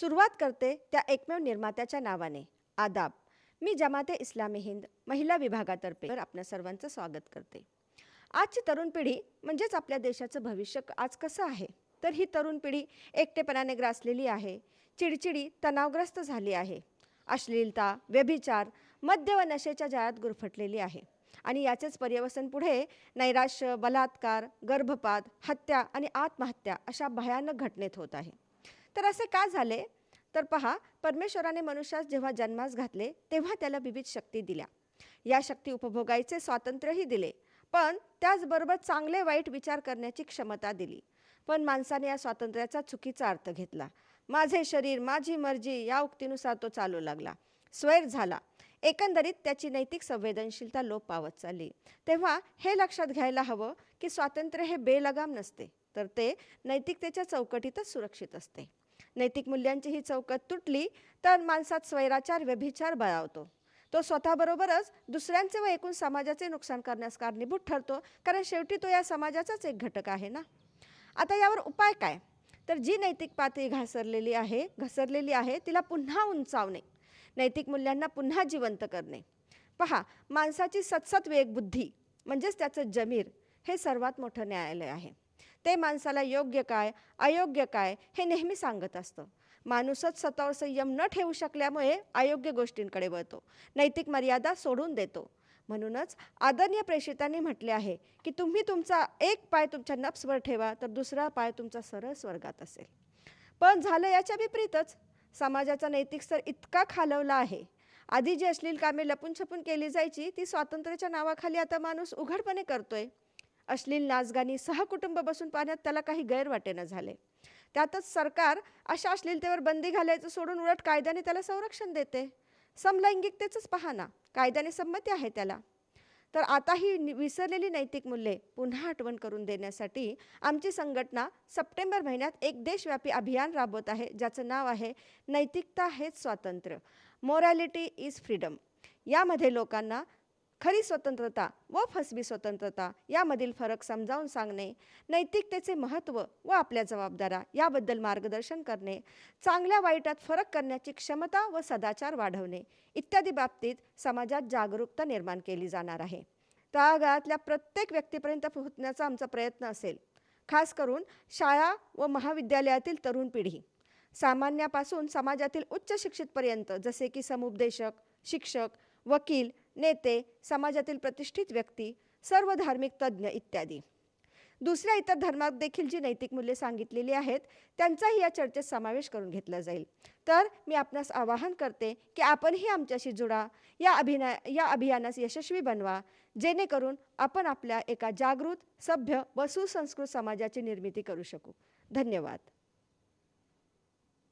सुरुवात करते त्या एकमेव निर्मात्याच्या नावाने. आदाब. मी जमाते इस्लामी हिंद महिला विभागातर्फे. आपल्या सर्वांचं स्वागत करते. आजची तरुण पिढी म्हणजेच आपल्या देशाचं भविष्य आज कसं आहे? तर ही तरुण पिढी एकटेपणाने ग्रासलेली आहे. चिडचिडी तणावग्रस्त झाली आहे. अश्लीलता व्यभिचार मद्य व नशेच्या जाळ्यात गुरफटलेली आहे. आणि याचेच पर्यवसन पुढे नैराश्य बलात्कार गर्भपात हत्या आणि आत्महत्या अशा भयानक घटनेत होत आहे. तर असे का झाले? तर पहा परमेश्वराने मनुष्यास जेव्हा जन्मास घातले तेव्हा त्याला विविध शक्ती दिल्या. या शक्ती उपभोगायचे स्वातंत्र्यही दिले. पण त्याचबरोबर चांगले वाईट विचार करण्याची क्षमता दिली. पण माणसाने या स्वातंत्र्याचा चुकीचा अर्थ घेतला. माझे शरीर माझी मर्जी या उक्तीनुसार तो चालू लागला. स्वैर झाला. एकंदरीत त्याची नैतिक संवेदनशीलता लोप पावत चालली. तेव्हा हे लक्षात घ्यायला हवं की स्वातंत्र्य हे बेलगाम नसते तर ते नैतिकतेच्या चौकटीतच सुरक्षित असते. नैतिक मूल्यांची ही चौकट तुटली तर माणसात स्वैराचार व्यभिचार बळावतो. तो स्वतःबरोबरच दुसऱ्यांचे व एकूण समाजाचे नुकसान करण्यास कारणीभूत ठरतो कारण शेवटी तो या समाजाचाच एक घटक आहे ना? आता यावर उपाय काय? तर जी नैतिक पातळी घासरलेली आहे घसरलेली आहे तिला पुन्हा उंचावणे. नैतिक मूल्यांना पुन्हा जिवंत करणे. पहा माणसाची सतसत वेगबुद्धी म्हणजेच त्याचं जमीर हे सर्वात मोठं न्यायालय आहे. ते माणसाला योग्य काय अयोग्य काय हे नेहमी सांगत असतं. माणूसच स्वतःवर संयम न ठेवू शकल्यामुळे अयोग्य गोष्टींकडे वळतो. नैतिक मर्यादा सोडून देतो. म्हणूनच आदरणीय प्रेषितांनी म्हटले आहे की तुम्ही तुमचा एक पाय तुमच्या नप्सवर ठेवा तर दुसरा पाय तुमचा सरळ स्वर्गात असेल. पण झालं याच्या विपरीतच समाजाचा नैतिक स्तर इतका खालवला आहे. आधी जी अश्लील कामे लपून छपून केली जायची ती स्वातंत्र्याच्या नावाखाली आता माणूस उघडपणे करतोय. अश्लील नाचगाणी सहकुटुंब बसून पाहण्यात त्याला काही गैरवाटेनं झाले. त्यातच सरकार अशा अश्लीलतेवर बंदी घालायचं सोडून उलट कायद्याने त्याला संरक्षण देते. समलैंगिकतेचंच पहा ना कायद्याने संमती आहे त्याला. तर आता ही विसरलेली नैतिक मूल्ये पुन्हा आठवण करून देण्यासाठी आमची संघटना सप्टेंबर महिन्यात एक देशव्यापी अभियान राबवत आहे ज्याचं नाव आहे नैतिकता हेच स्वातंत्र्य. Morality is freedom. यामध्ये लोकांना खरी स्वतंत्रता व फसवी स्वतंत्रता यामधील फरक समजावून सांगणे नैतिकतेचे महत्त्व व आपल्या जबाबदाऱ्या याबद्दल मार्गदर्शन करणे चांगल्या वाईटात फरक करण्याची क्षमता व सदाचार वाढवणे इत्यादी बाबतीत समाजात जागरूकता निर्माण केली जाणार आहे. तळागाळातल्या प्रत्येक व्यक्तीपर्यंत पोहोचण्याचा आमचा प्रयत्न असेल. खास करून शाळा व महाविद्यालयातील तरुण पिढी. सामान्यापासून समाजातील उच्च शिक्षितपर्यंत जसे की समुपदेशक शिक्षक वकील नेते समाजातील प्रतिष्ठित व्यक्ती सर्व धार्मिक तज्ज्ञ इत्यादी. दुसऱ्या इतर धर्मात देखील जी नैतिक मूल्ये सांगितलेली आहेत त्यांचाही या चर्चेत समावेश करून घेतला जाईल. तर मी आपणास आवाहन करते की आपणही आमच्याशी जुडा या अभिनय या अभियानास यशस्वी बनवा जेणेकरून आपण आपल्या एका जागृत सभ्य व सुसंस्कृत समाजाची निर्मिती करू शकू. धन्यवाद.